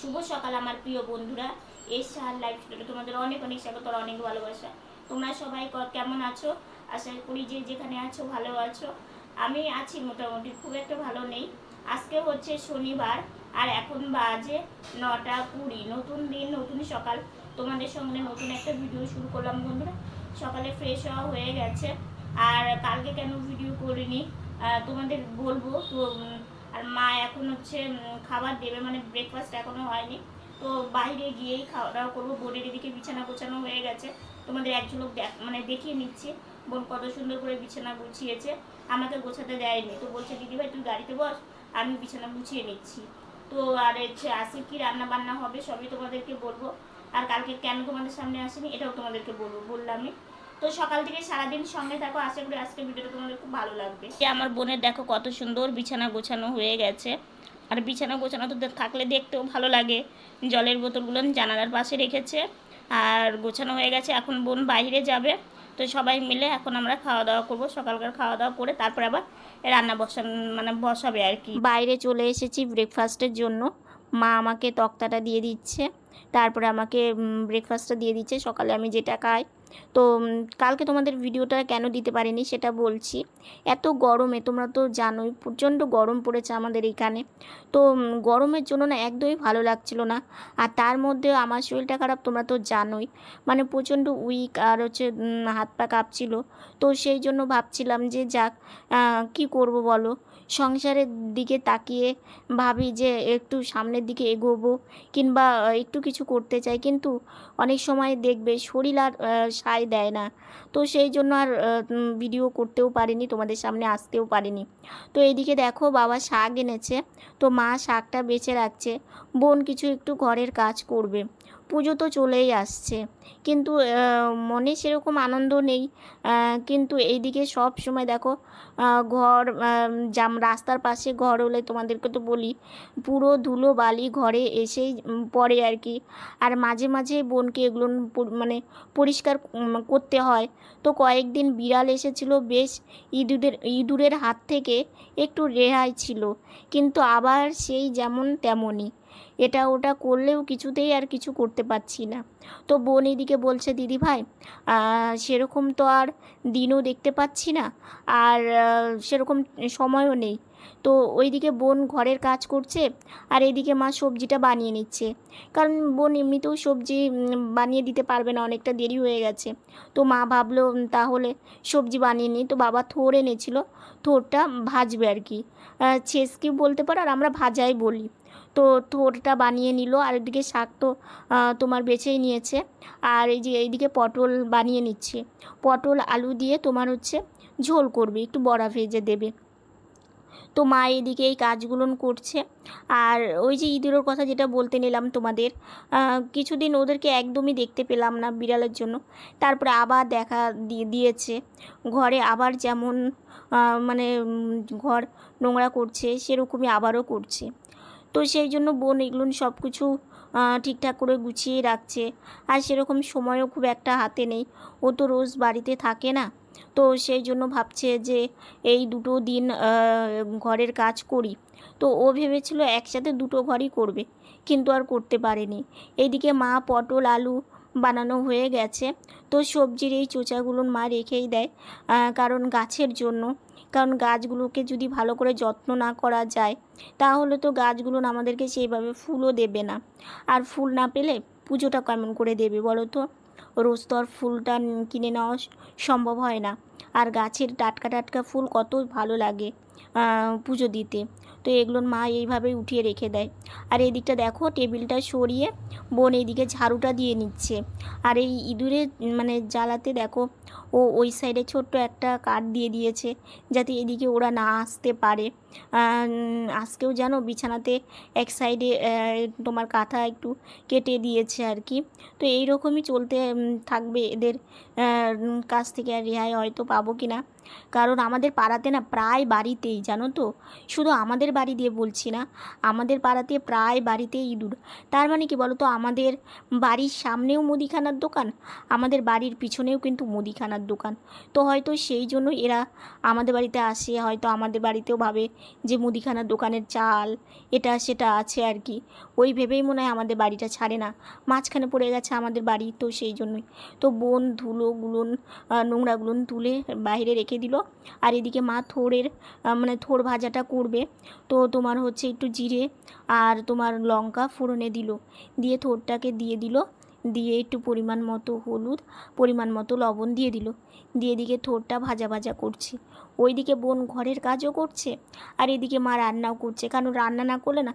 শুভ সকাল আমার প্রিয় বন্ধুরা। এসে আর লাইফ স্টাইলে তোমাদের অনেক অনেক স্বাগত আর অনেক ভালোবাসা। তোমরা সবাই কেমন আছো? আশা করি যে যেখানে আছো ভালো আছো। আমি আছি মোটামুটি, খুব একটা ভালো নেই। আজকে হচ্ছে শনিবার আর এখন বাজে নটা কুড়ি। নতুন দিন, নতুন সকাল। তোমাদের সঙ্গে নতুন একটা ভিডিও শুরু করলাম বন্ধুরা। সকালে ফ্রেশ হওয়া হয়ে গেছে। আর কালকে কেন ভিডিও করিনি? তোমাদের বলব তো আর মা এখন হচ্ছে খাবার দেবে মানে ব্রেকফাস্ট এখনও হয়নি। তো বাইরে গিয়েই খাওয়া দাওয়া করব। বোনের এদিকে বিছানা গোছানো হয়ে গেছে। তোমাদের এক ঝলক মানে দেখিয়ে নিচ্ছি। বোন কত সুন্দর করে বিছানা গুছিয়েছে। আমাকে গোছাতে দেয়নি। তো বলছে, দিদি ভাই, তুই গাড়িতে বস, আমি বিছানা গুছিয়ে নিচ্ছি। তো আর হচ্ছে, আসে কি রান্না বান্না হবে, সবই তোমাদেরকে বলব। আর কালকে কেন তোমাদের সামনে আসেনি, এটাও তোমাদেরকে বলব, বললামই। তো সকাল থেকে সারাদিন সঙ্গে থাকো আশা করি আজকে ভিডিওটা তোমাদের খুব ভালো লাগবে। এই আমার বোনের দেখো কত সুন্দর বিছানা গোছানো হয়ে গেছে। আর বিছানা গোছানো তো থাকলে দেখতেও ভালো লাগে। জলের বোতলগুলো জানালার পাশে রেখেছে। আর গোছানো হয়ে গেছে এখন বোন বাইরে যাবে। তো সবাই মিলে এখন আমরা খাওয়া দাওয়া করব। সকালকার খাওয়া দাওয়া করে তারপর আবার রান্না বসান মানে বসাবে আর কি। বাইরে চলে এসেছি ব্রেকফাস্টের জন্য। মা আমাকে তক্তাটা দিয়ে দিচ্ছে। তারপরে আমাকে ব্রেকফাস্টটা দিয়ে দিচ্ছে। সকালে আমি যেটা খাই তো কালকে তোমাদের ভিডিওটা কেন দিতে পারিনি সেটা বলছি। এত গরমে, তোমরা তো জানোই, প্রচণ্ড গরম পড়েছে আমাদের এখানে। তো গরমের জন্য না একদমই ভালো লাগছিল না। আর তার মধ্যে আমার শরীরটা খারাপ, তোমরা তো জানোই। মানে প্রচণ্ড উইক আর হচ্ছে হাত পা কাঁপছিল। তো সেই জন্য ভাবছিলাম যে, যাক কি করব বলো? সংসারের দিকে তাকিয়ে ভাবি যে একটু সামনের দিকে এগোবো কিংবা একটু কিছু করতে চাই। কিন্তু অনেক সময় দেখবে শরীর আর সায় দেয় না। তো সেই জন্য আর ভিডিও করতেও পারিনি, তোমাদের সামনে আসতেও পারিনি। তো এইদিকে দেখো বাবা শাক এনেছে। তো মা শাকটা বেছে রাখছে। বোন কিছু একটু ঘরের কাজ করবে। পুজো তো চলেই আসছে। কিন্তু মনে সেরকম আনন্দ নেই। কিন্তু এইদিকে সব সময় দেখো ঘর জাম, রাস্তার পাশে ঘর হলে তোমাদেরকে তো বলি, পুরো ধুলো বালি ঘরে এসেই পড়ে আর কি। আর মাঝে মাঝে বোনকে এগুলো মানে পরিষ্কার করতে হয়। তো কয়েকদিন বিড়াল এসেছিল, বেশ ইঁদুরের ইঁদুরের হাত থেকে একটু রেহাই ছিল। কিন্তু আবার সেই যেমন তেমনই। এটা ওটা করলেও কিছুতেই আর কিছু করতে পারছি না। তো বোন এদিকে বলছে, দিদি ভাই সেরকম তো আর দিনও দেখতে পাচ্ছি না, আর সেরকম সময়ও নেই। তো ওইদিকে বোন ঘরের কাজ করছে, আর এদিকে মা সবজিটা বানিয়ে নিচ্ছে। কারণ বোন এমনিতেও সবজি বানিয়ে দিতে পারবে না, অনেকটা দেরি হয়ে গেছে। তো মা ভাবলো তাহলে সবজি বানিয়ে নিই। তো বাবা থোর এনেছিল, থোরটা ভাজবে আর কি। ছেসকি বলতে পারো, আর আমরা ভাজাই বলি। তো থোরটা বানিয়ে নিল, আর এদিকে শাক তো তোমার বেছেই নিয়েছে। আর এই যে এইদিকে পটল বানিয়ে নিচ্ছে। পটল, আলু দিয়ে তোমার হচ্ছে ঝোল করবে, একটু বড়া ভেজে দেবে। তো মা এদিকে এই কাজগুলো করছে। আর ওই যে ইঁদুরের কথা যেটা বলতে নিলাম তোমাদের কিছুদিন ওদেরকে একদমই দেখতে পেলাম না বিড়ালের জন্য। তারপরে আবার দেখা দিয়ে দিয়েছে। ঘরে আবার যেমন মানে ঘর নোংরা করছে, সেরকমই আবারও করছে। তো সেই জন্য বোন এগুলো সব কিছু ঠিকঠাক করে গুছিয়ে রাখছে। আর সেরকম সময়ও খুব একটা হাতে নেই। ও তো রোজ বাড়িতে থাকে না। তো সেই জন্য ভাবছে যে এই দুটো দিন ঘরের কাজ করি। তো ও ভেবেছিল একসাথে দুটো ঘরই করবে। কিন্তু আর করতে পারেনি। এইদিকে মা পটল, আলু বানানো হয়ে গেছে। তো সবজির এই চোচাগুলো মা রেখেই দেয় কারণ গাছের জন্য। কারণ গাছগুলোকে যদি ভালো করে যত্ন না করা যায়, তাহলে তো গাছগুলো আমাদেরকে সেইভাবে ফুলও দেবে না। আর ফুল না পেলে পুজোটা কেমন করে দেবে বলো তো? রোজ তো আর ফুলটা কিনে নেওয়া সম্ভব হয় না। আর গাছের টাটকা টাটকা ফুল কত ভালো লাগে। পুজো দিতে। তো এগুলোর মা এইভাবেই উঠিয়ে রেখে দেয়। আর এদিকটা দেখো, টেবিলটা সরিয়ে বোন এইদিকে ঝাড়ুটা দিয়ে নিচ্ছে। আর এই ইঁদুরে মানে জ্বালাতে দেখো, ও ওই সাইডে ছোট্ট একটা কাঠ দিয়ে দিয়েছে, যাতে এদিকে ওরা না আসতে পারে। আজকেও জানো, বিছানাতে এক সাইডে তোমার কাঁথা একটু কেটে দিয়েছে আর কি। তো এই রকমই চলতে থাকবে এদের কাছ থেকে রেহাই হয়তো পাবো কি না কারণ আমাদের পাড়াতে না প্রায় বাড়িতেই, জানো তো? শুধু আমাদের বাড়ি দিয়ে বলছি না, আমাদের পাড়াতে প্রায় বাড়িতেই ইঁদুর। তার মানে কি বলো তো আমাদের বাড়ির সামনেও মুদিখানার দোকান, আমাদের বাড়ির পিছনেও কিন্তু মুদিখানার দোকান। তো হয়তো সেই জন্য এরা আমাদের বাড়িতে আসে, হয়তো আমাদের বাড়িতেও ভাবে যে মুদিখানার দোকানের চাল, এটা সেটা আছে আর কি। ওই ভেবেই মনে হয় আমাদের বাড়িটা ছাড়ে না। মাঝখানে পড়ে গেছে আমাদের বাড়ি তো সেই জন্যই। তো বোন ধুলোগুলোন নোংরাগুলোন তুলে বাইরে রেখে দিল। আর এদিকে মা থোড়ের মানে থোড় ভাজাটা করবে। তো তোমার হচ্ছে একটু জিরে আর তোমার লঙ্কা ফোড়নে দিল। দিয়ে থোড়টাকে দিয়ে দিল। দিয়ে একটু পরিমাণ মতো হলুদ পরিমাণ মতো লবণ দিয়ে দিল। দিয়ে এদিকে থোড়টা ভাজা ভাজা করছে। ওইদিকে বোন ঘরের কাজও করছে আর এদিকে মা রান্নাও করছে। কারণ রান্না না করলে না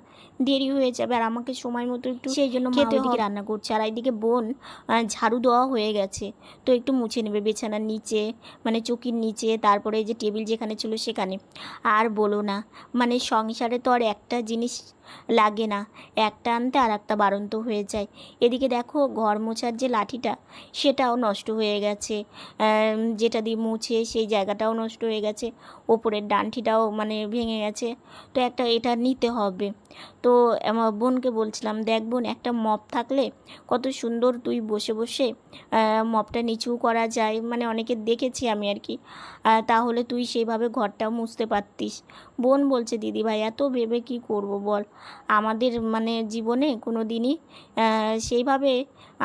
দেরি হয়ে যাবে আর আমাকে সময় মতো একটু সেই জন্য খেতে ওইদিকে রান্না করছে। আর এইদিকে বোন ঝাড়ু দেওয়া হয়ে গেছে। তো একটু মুছে নেবে বিছানার নিচে মানে চৌকির নিচে তারপরে এই যে টেবিল যেখানে ছিল সেখানে। আর বলো না মানে সংসারে তো আর একটা জিনিস লাগে না। একটা আনতে আর একটা বারন্ত হয়ে যায়। এদিকে দেখো, ঘর মোছার যে লাঠিটা, সেটাও নষ্ট হয়ে গেছে। যেটা দিয়ে মুছে, সেই জায়গাটাও নষ্ট হয়ে গেছে। ওপরের ডান্ঠিটাও মানে ভেঙে গেছে। তো একটা এটা নিতে হবে। তো আমার বোনকে বলছিলাম, দেখ বোন, একটা মপ থাকলে কত সুন্দর তুই বসে বসে মপটা নিচু করা যায়। মানে অনেকে দেখেছি আমি আর কি। তাহলে তুই সেইভাবে ঘরটাও মুছতে পারতিস। বোন বলছে দিদি ভাই এত ভেবে কি করব বল? আমাদের মানে জীবনে কোনো দিনই সেইভাবে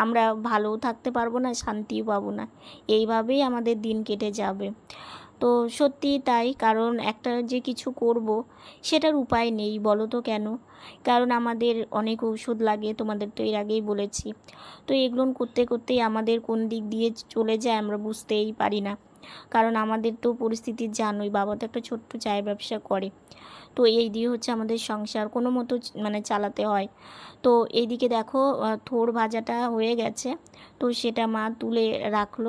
আমরা ভালোও থাকতে পারব না, শান্তিও পাবো না। এইভাবেই আমাদের দিন কেটে যাবে। তো সত্যি তাই, কারণ একটা যে কিছু করব, সেটার উপায় নেই, বলো তো কেন? কারণ আমাদের অনেক ঔষধ লাগে, তোমাদের তো এর আগেই বলেছি। তো এগুলো করতে করতেই আমাদের কোন দিক দিয়ে চলে যায় আমরা বুঝতেই পারি না। কারণ আমাদের তো পরিস্থিতি জানোই, বাবা তো একটা ছোট্ট চায়ের ব্যবসা করে। তো এই দিয়ে হচ্ছে আমাদের সংসার কোনো মতো মানে চালাতে হয়। তো এইদিকে দেখো থোর ভাজাটা হয়ে গেছে। তো সেটা মা তুলে রাখল।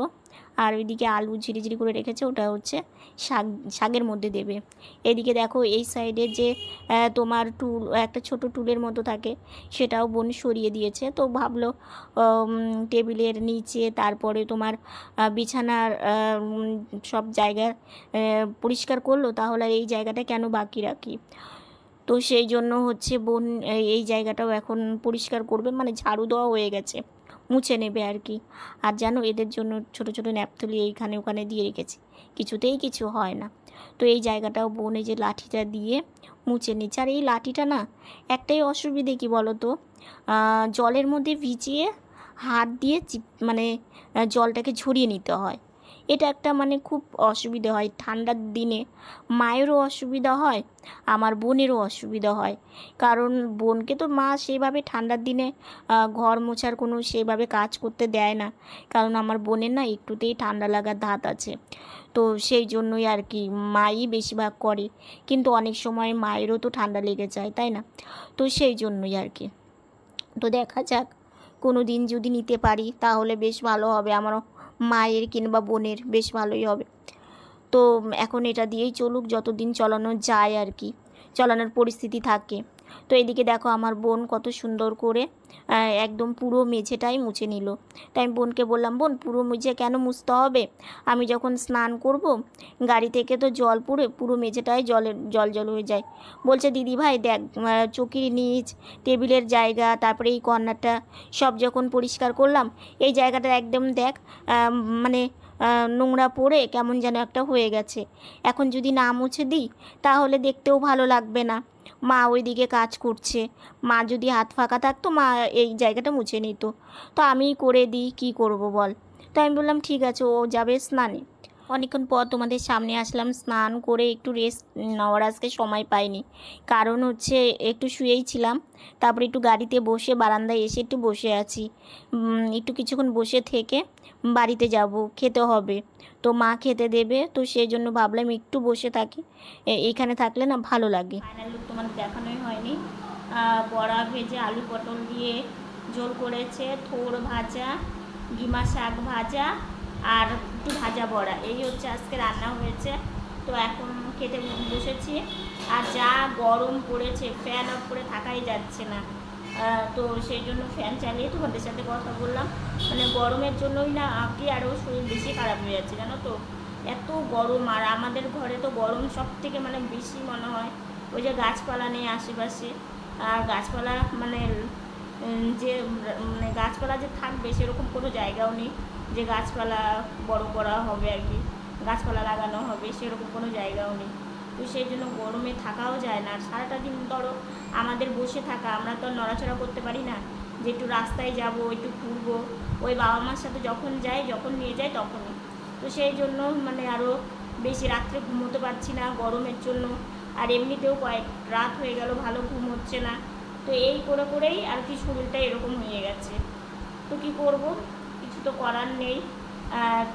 আর ওইদিকে আলু ঝিরিঝিরি করে রেখেছে, ওটা হচ্ছে শাক, শাকের মধ্যে দেবে। এদিকে দেখো এই সাইডে যে তোমার টুল একটা ছোট টুলের মতো থাকে, সেটাও বোন সরিয়ে দিয়েছে। তো ভাবলো টেবিলের নিচে তারপরে তোমার বিছানার সব জায়গা পরিষ্কার করল, তাহলে এই জায়গাটা কেন বাকি রাখি? তো সেই জন্য হচ্ছে বোন এই- এই জায়গাটাও এখন পরিষ্কার করবে মানে ঝাড়ু দেওয়া হয়ে গেছে। মুছে নেবে আর কি। আর জানো, এদের জন্য ছোট ছোট ন্যাপথলি এইখানে ওখানে দিয়ে রেখেছি। কিছুতেই কিছু হয় না। তো এই জায়গাটাও বনে যে লাঠিটা দিয়ে মুছে নিচ্ছে। আর এই লাঠিটা না, একটাই অসুবিধে কি বলো তো জলের মধ্যে ভিজিয়ে হাত দিয়ে মানে জলটাকে ঝরিয়ে নিতে হয়। এটা একটা মানে খুব অসুবিধে হয়। ঠান্ডার দিনে মায়েরও অসুবিধা হয়, আমার বোনেরও অসুবিধা হয়। কারণ বোনকে তো মা সেভাবে ঠান্ডার দিনে ঘর মোছার কোনো সেইভাবে কাজ করতে দেয় না। কারণ আমার বোনের না একটুতেই ঠান্ডা লাগার ধাত আছে। তো সেই জন্যই আর কি মাই বেশিরভাগ করে। কিন্তু অনেক সময় মায়েরও তো ঠান্ডা লেগে যায়, তাই না? তো সেই জন্যই আর কি। তো দেখা যাক, কোনো দিন যদি নিতে পারি তাহলে বেশ ভালো হবে। আমারও মায়ের কিংবা বোনের, বেশ ভালোই হবে। তো এখন এটা দিয়েই চলুক, যতদিন চলানো যায় আর কি। চলানোর পরিস্থিতি থাকে। তো এদিকে দেখো আমার বোন কত সুন্দর করে একদম পুরো মেঝেটাই মুছে নিল। তাই আমি বোনকে বললাম, বোন, পুরো মেঝে কেন মুছতে হবে? আমি যখন স্নান করব, গাড়ি থেকে তো জল পড়ে পুরো মেঝেটাই জলের জল জল হয়ে যায়। বলছে, দিদি ভাই, দেখ চৌকির নিচ, টেবিলের জায়গা, তারপরে এই কর্নারটা, সব যখন পরিষ্কার করলাম, এই জায়গাটা একদম দেখ মানে নোংরা পড়ে কেমন যেন একটা হয়ে গেছে। এখন যদি না মুছে দিই, তাহলে দেখতেও ভালো লাগবে না। মা ওইদিকে কাজ করছে। মা যদি হাত ফাঁকা থাকতো, মা এই জায়গাটা মুছে নিত। তো আমিই করে দিই, কি করব বল? তো আমি বললাম, ঠিক আছে, ও যাবে স্নানে। অনেকক্ষণ পর তোমাদের সামনে আসলাম, স্নান করে একটু রেস্ট নেওয়ার আজকে সময় পাইনি। কারণ হচ্ছে একটু শুয়েই ছিলাম, তারপরে একটু গাড়িতে বসে বারান্দায় এসে একটু বসে আছি। একটু কিছুক্ষণ বসে থেকে বাড়িতে যাব, খেতে হবে। তো মা খেতে দেবে, তো সেই জন্য ভাবলাম একটু বসে থাকি। এ- এইখানে থাকলে না ভালো লাগে। লুক তোমাদের দেখানোই হয়নি। বড়া ভেজে আলু পটল দিয়ে ঝোল করেছে থোড় ভাজা গিমা শাক ভাজা আর একটু ভাজা বড়া। এই হচ্ছে আজকে রান্না হয়েছে। তো এখন খেতে বসেছি। আর যা গরম পড়েছে ফ্যান অফ করে থাকাই যাচ্ছে না। তো সেই জন্য ফ্যান চালিয়ে তোমাদের সাথে কথা বললাম। মানে গরমের জন্যই না কি আরও শরীর বেশি খারাপ হয়ে যাচ্ছে, জানো তো? এত গরম, আর আমাদের ঘরে তো গরম সব থেকে মানে বেশি মনে হয়। ওই যে গাছপালা নেই আশেপাশে, আর গাছপালা মানে যে মানে গাছপালা যে থাকবে সেরকম কোনো জায়গাও নেই যে গাছপালা বড় করা হবে আর কি, গাছপালা লাগানো হবে সেরকম কোনো জায়গাও নেই। তো সেই জন্য গরমে থাকাও যায় না। আর সারাটা দিন ধরো আমাদের বসে থাকা, আমরা তো নড়াচড়া করতে পারি না। যে একটু রাস্তায় যাব, একটু ঘুরবো, ওই বাবা মার সাথে যখন যাই, যখন নিয়ে যাই তখনই। তো সেই জন্য মানে আরও বেশি রাত্রে ঘুমোতে পারছি না গরমের জন্য। আর এমনিতেও কয়েক রাত হয়ে গেল, ভালো ঘুম হচ্ছে না। তো এই করে করেই আর কি শরীরটা এরকম হয়ে গেছে। তো কি করব? কিছু তো করার নেই।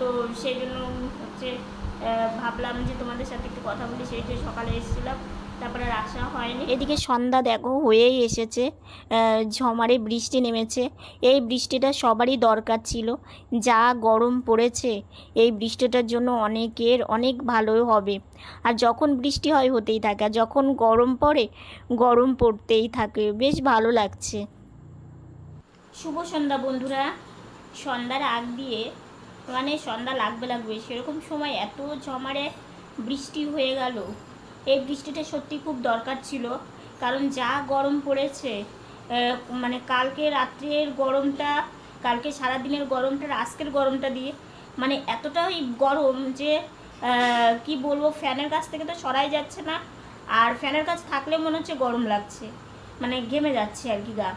তো সেই জন্য হচ্ছে ভাবলাম যে তোমাদের সাথে একটু কথা বলি সেই যে সকালে এসেছিলাম তারপরে আর আসা হয়নি। এদিকে সন্ধ্যা দেখো হয়েই এসেছে ঝমারে বৃষ্টি নেমেছে এই বৃষ্টিটা সবারই দরকার ছিল যা গরম পড়েছে এই বৃষ্টিটার জন্য অনেকের অনেক ভালো হবে। আর যখন বৃষ্টি হয় হতেই থাকে আর যখন গরম পড়ে গরম পড়তেই থাকে বেশ ভালো লাগছে। শুভ সন্ধ্যা বন্ধুরা সন্ধ্যার আগ দিয়ে মানে সন্ধ্যা লাগবে লাগবে, সেরকম সময় এত ঝমারে বৃষ্টি হয়ে গেল। এই বৃষ্টিটা সত্যি খুব দরকার ছিল, কারণ যা গরম পড়েছে মানে কালকে রাত্রের গরমটা, কালকে সারাদিনের গরমটা আজকের গরমটা দিয়ে মানে এতটাই গরম যে কি বলব, ফ্যানের কাছ থেকে তো সরাই যাচ্ছে না, আর ফ্যানের কাছ থাকলে মনে হচ্ছে গরম লাগছে মানে ঘেমে যাচ্ছে আর কি গা।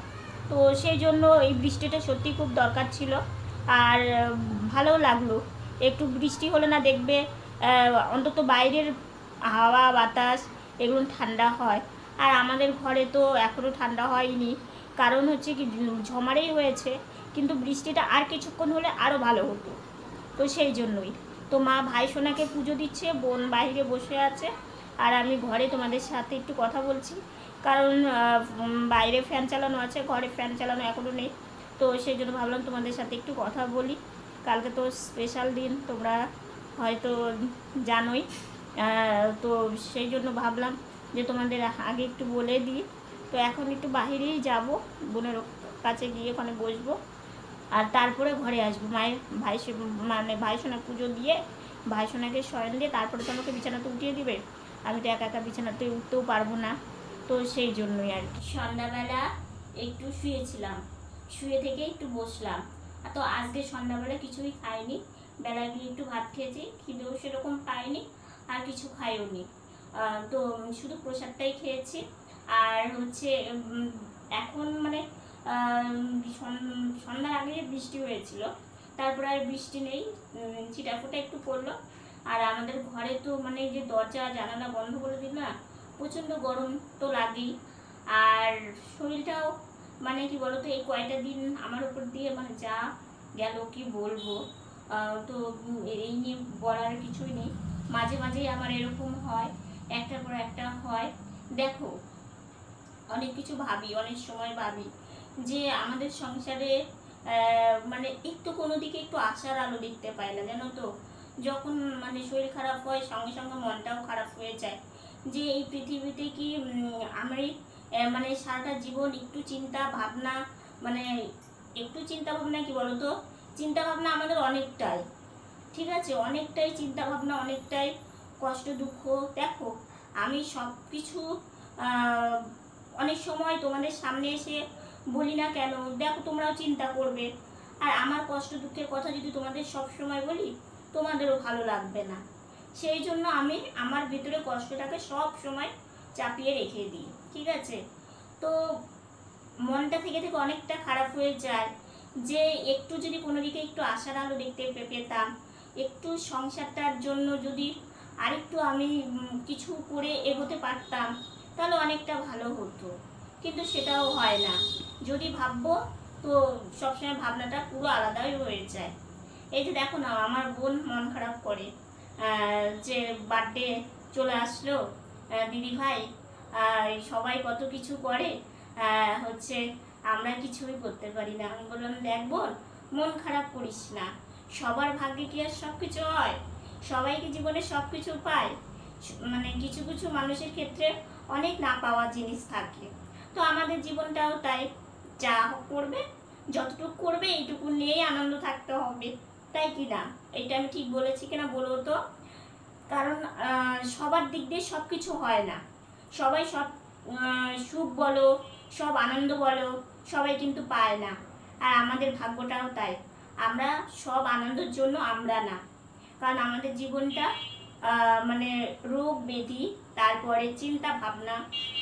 তো সেই জন্য এই বৃষ্টিটা সত্যি খুব দরকার ছিল। আর ভালোও লাগল। একটু বৃষ্টি হলে না দেখবে অন্তত বাইরের হাওয়া, বাতাস এগুলো ঠান্ডা হয়। আর আমাদের ঘরে তো এখনও ঠান্ডা হয়নি। কারণ হচ্ছে কি, ঝমারেই হয়েছে। কিন্তু বৃষ্টিটা আর কিছুক্ষণ হলে আরও ভালো হতো। তো সেই জন্যই। তো মা ভাই সোনাকে পুজো দিচ্ছে, বোন বাইরে বসে আছে। আর আমি ঘরে তোমাদের সাথে একটু কথা বলছি। কারণ বাইরে ফ্যান চালানো আছে, ঘরে ফ্যান চালানো এখনও নেই। তো সেই জন্য ভাবলাম তোমাদের সাথে একটু কথা বলি। কালকে তো স্পেশাল দিন, তোমরা হয়তো জানোই। তো সেই জন্য ভাবলাম যে তোমাদের আগে একটু বলে দিই। তো এখন একটু বাহিরেই যাব, বোনের কাছে গিয়ে ওখানে বসবো। আর তারপরে ঘরে আসব। মায়ের ভাই মানে ভাই সোনা পুজো দিয়ে ভাই সোনাকে দিয়ে তারপরে তো আমাকে বিছানাতে উঠিয়ে দিবে। আমি তো একা একা বিছানাতে উঠতেও পারব না। তো সেই জন্যই আর কি। সন্ধ্যাবেলা একটু শুয়েছিলাম। শুয়ে থেকে একটু বসলাম। তো আজকে সন্ধ্যাবেলা কিছুই খাইনি। বেলা গিয়ে একটু ভাত খেয়েছি, খিদেও সেরকম পাইনি, আর কিছু খাইও নি। তো শুধু প্রসাদটাই খেয়েছি। আর হচ্ছে এখন মানে সন্ধ্যার আগে বৃষ্টি হয়েছিল। তারপরে আর বৃষ্টি নেই ছিটাফোটা একটু পড়ল। আর আমাদের ঘরে তো মানে যে দরজা, জানালা বন্ধ করে দিল না প্রচণ্ড গরম তো লাগেই। আর শরীরটাও মানে কি বলতো, এই কয়টা দিন আমার উপর দিয়ে মানে যা গেল কি বলব তো এই নিয়ে বলার কিছুই নেই। মাঝে মাঝেই আমার এরকম হয়, একটার পর একটা হয়। দেখো, অনেক কিছু ভাবি, অনেক সময় ভাবি যে আমাদের সংসারে মানে একটু কোনো দিকে একটু আশার আলো দেখতে পাই না, জানো তো। যখন মানে শরীর খারাপ হয়, সঙ্গে সঙ্গে মনটাও খারাপ হয়ে যায়। যে এই পৃথিবীতে কি আমি মানে সারাটা জীবন একটু চিন্তা, ভাবনা মানে একটু চিন্তা ভাবনা কি বলতো? চিন্তা ভাবনা আমাদের অনেকটাই, ঠিক আছে? অনেকটাই চিন্তা ভাবনা, অনেকটাই কষ্ট, দুঃখ, দেখো, আমি সব কিছু অনেক সময় তোমাদের সামনে এসে বলি না কেন? দেখো, তোমরাও চিন্তা করবে। আর আমার কষ্ট, দুঃখের কথা যদি তোমাদের সব সময় বলি, তোমাদেরও ভালো লাগবে না। সেই জন্য আমি আমার ভিতরে কষ্টটাকে সব সময় চাপিয়ে রেখে দিই। ঠিক আছে? তো মনটা থেকে থেকে অনেকটা খারাপ হয়ে যায় যে একটু যদি কোনো দিকে একটু আশার আলো দেখতে পেতাম, একটু সংসারটার জন্য যদি আরেকটু আমি কিছু করে এগোতে পারতাম, তাহলে অনেকটা ভালো হতো। কিন্তু সেটাও হয় না। যদি ভাববো, তো সবসময় ভাবনাটা পুরো আলাদাই হয়ে যায়। এই যে দেখো না, আমার বোন মন খারাপ করে যে বার্থডে চলে আসলো দিদি ভাই সবাই কত কিছু করে হচ্ছে আমরা কিছুই করতে পারি না। আমি বললাম, দেখ বোন, মন খারাপ করিস না। সবার ভাগ্যে কি আর সব কিছু হয় সবাইকে জীবনে সব কিছু পায় মানে কিছু কিছু মানুষের ক্ষেত্রে অনেক না পাওয়া জিনিস থাকে। তো আমাদের জীবনটাও তাই। যা করবে, যতটুকু করবে, এইটুকু নিয়েই আনন্দ থাকতে হবে। তাই কি না? এটা আমি ঠিক বলেছি কিনা বলো তো? কারণ সবার দিক দিয়ে সব কিছু হয় না। সবাই সব সুখ বলো, সব আনন্দ বলো, সবাই কিন্তু পায় না। আর আমাদের ভাগ্যটাও তাই। আমরা সব আনন্দের জন্য আমরা না। কারণ আমাদের জীবনটা মানে রোগ, ব্যাধি, তারপরে চিন্তা, ভাবনা,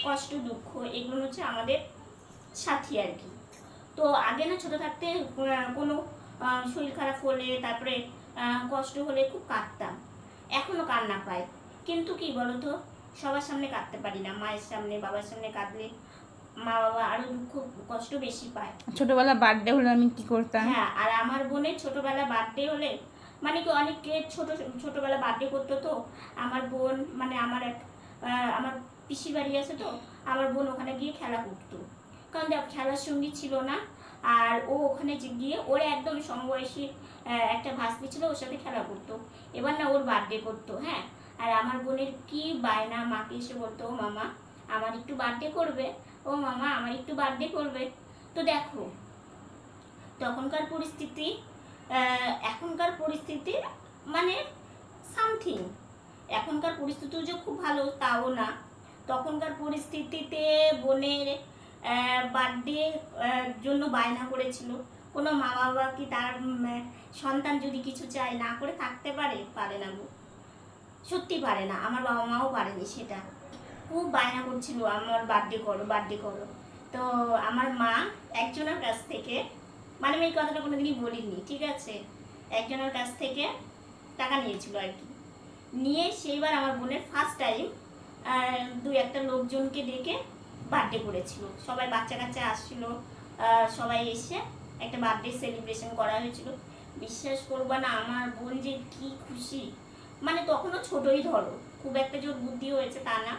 কষ্ট, দুঃখ, এগুলো হচ্ছে আমাদের সাথী আর কি। তো আগে না ছোটো থাকতে কোনো শরীর খারাপ হলে, তারপরে কষ্ট হলে খুব কাঁদতাম। এখনও কান্না পাই। কিন্তু কি বলতো? সবার সামনে কাঁদতে পারি না মায়ের সামনে বাবার সামনে কাঁদলে মা বাবা আরও দুঃখ কষ্ট বেশি পায়। ছোটবেলা বার্থডে হলে আমি কি করতাম? হ্যাঁ আর আমার বোনের ছোটবেলা বার্থডে হলে মানে কি অনেকে ছোট ছোটবেলা বার্থডে করতো তো আমার বোন মানে আমার এক আমার পিসি বাড়ি আছে তো আমার বোন ওখানে গিয়ে খেলা করতো। কারণ দেখ খেলার সঙ্গী ছিল না আর ও ওখানে গিয়ে ওর একদম সমবয়সী একটা ভাস্তি ছিল ওর সাথে খেলা করতো। এবার না ওর বার্থডে করতো হ্যাঁ। আর আমার বোনের কি বায়না মাকে এসে বলতো, ও মামা, আমার একটু বার্থডে করবে, ও মামা, আমার একটু বার্থডে করবে। তো দেখো, তখনকার পরিস্থিতি এখনকার পরিস্থিতি মানে সামথিং এখনকার পরিস্থিতিও যে খুব ভালো, তাও না। তখনকার পরিস্থিতিতে বোনের বার্থডে জন্য বায়না করেছিল। কোনো মা বাবা কি তার সন্তান যদি কিছু চায়, না করে থাকতে পারে? পারে না সত্যি পারে না, আমার বাবা মাও পারেনি সেটা। খুব বায়না করছিল, আমার বার্থডে করো বার্থডে করো। তো আমার মা একজনের কাছ থেকে মানে আমি এই কথাটা কোনোদিনই বলিনি, ঠিক আছে? একজনের কাছ থেকে টাকা নিয়েছিল আর কি। নিয়ে সেইবার আমার বোনের ফার্স্ট টাইম দুই একটা লোকজনকে ডেকে বার্থডে করেছিল। সবাই বাচ্চা কাচ্চা আসছিল সবাই এসে একটা বার্থডে সেলিব্রেশন করা হয়েছিল। বিশ্বাস করবা না, আমার বোন যে কি খুশি। মানে তখনও ছোটই ধরো, খুব একটা জোর বুদ্ধি হয়েছে তা না।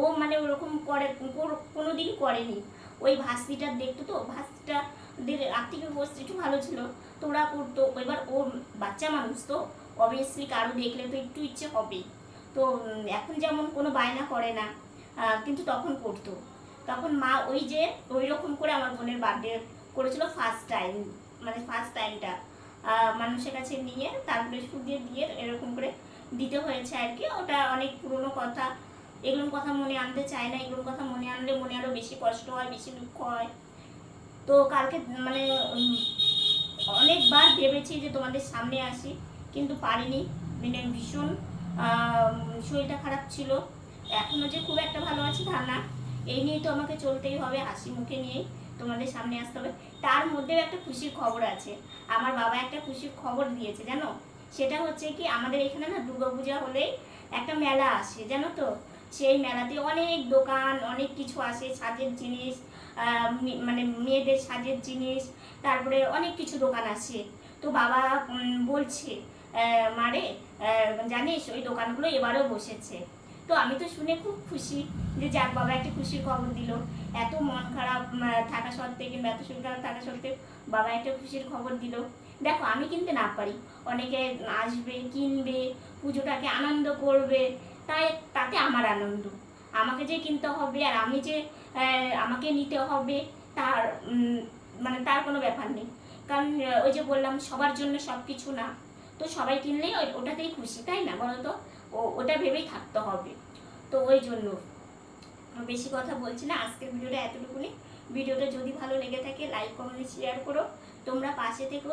ও মানে ওরকম করে কোনো দিনই করেনি। ওই ভাস্তিটা দেখতো তো ভাস্তিটা দের আর্থিক অবস্থা একটু ভালো ছিল তো ওরা করতো। এবার ও বাচ্চা মানুষ তো অবভিয়াসলি কারও দেখলে তো একটু ইচ্ছে হবেই তো এখন যেমন কোনো বায়না করে না কিন্তু তখন করতো। তখন মা ওই যে ওই রকম করে আমার বোনের বার্থডে করেছিল ফার্স্ট টাইম মানে ফার্স্ট টাইমটা মানুষের কাছে নিয়ে, তারপরে দিয়ে দিয়ে এরকম করে দিতে হয়েছে আর কি। ওটা অনেক পুরনো কথা। এগুলোর কথা মনে আনতে চায় না। এগুলোর কথা মনে আনলে মনে আরও বেশি কষ্ট হয়, বেশি দুঃখ হয়। তো কালকে মানে অনেকবার ভেবেছি যে তোমাদের সামনে আসি, কিন্তু পারিনি। মানে ভীষণ শরীরটা খারাপ ছিল। এখনও যে খুব একটা ভালো আছি তা না। এই নিয়েই তো আমাকে চলতেই হবে, হাসি মুখে নিয়েই তোমাদের সামনে আসতে হবে। তার মধ্যেও একটা খুশির খবর আছে। আমার বাবা একটা খুশির খবর দিয়েছে, জানো? সেটা হচ্ছে কি, আমাদের এখানে না দুর্গাপূজা হলেই একটা মেলা আসে, জানো তো? সেই মেলাতে অনেক দোকান, অনেক কিছু আসে, সাজের জিনিস মানে মেয়েদের সাজের জিনিস, তারপরে অনেক কিছু দোকান আসে। তো বাবা বলছে মারে জানিস, ওই দোকানগুলো এবারেও বসেছে। তো আমি তো শুনে খুব খুশি যে যাক বাবা একটা খুশির খবর দিল। এত মন খারাপ থাকা সত্ত্বে কিংবা এত শরীর খারাপ থাকা সত্ত্বে বাবা একটা খুশির খবর দিল। দেখো, আমি কিনতে না পারি। অনেকে আসবে, কিনবে, পুজোটাকে আনন্দ করবে, তাই তাতে আমার আনন্দ। আমাকে যে কিনতে হবে আর আমি যে আমাকে নিতে হবে তার মানে তার কোনো ব্যাপার নেই। কারণ ওই যে বললাম, সবার জন্য সব কিছু না। তো সবাই কিনলেই ওটাতেই খুশি, তাই না বলো তো? ও, ওটা ভেবেই থাকতে হবে। তো ওই জন্য। বেশি কথা বলছি না, আজকের ভিডিওটা এতটুকুনি। ভিডিওটা যদি ভালো লেগে থাকে লাইক কমেন্ট শেয়ার করো। তোমরা পাশে থেকো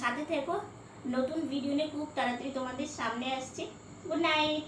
সাথে থেকো। নতুন ভিডিও নিয়ে খুব তাড়াতাড়ি তোমাদের সামনে আসছে। Good night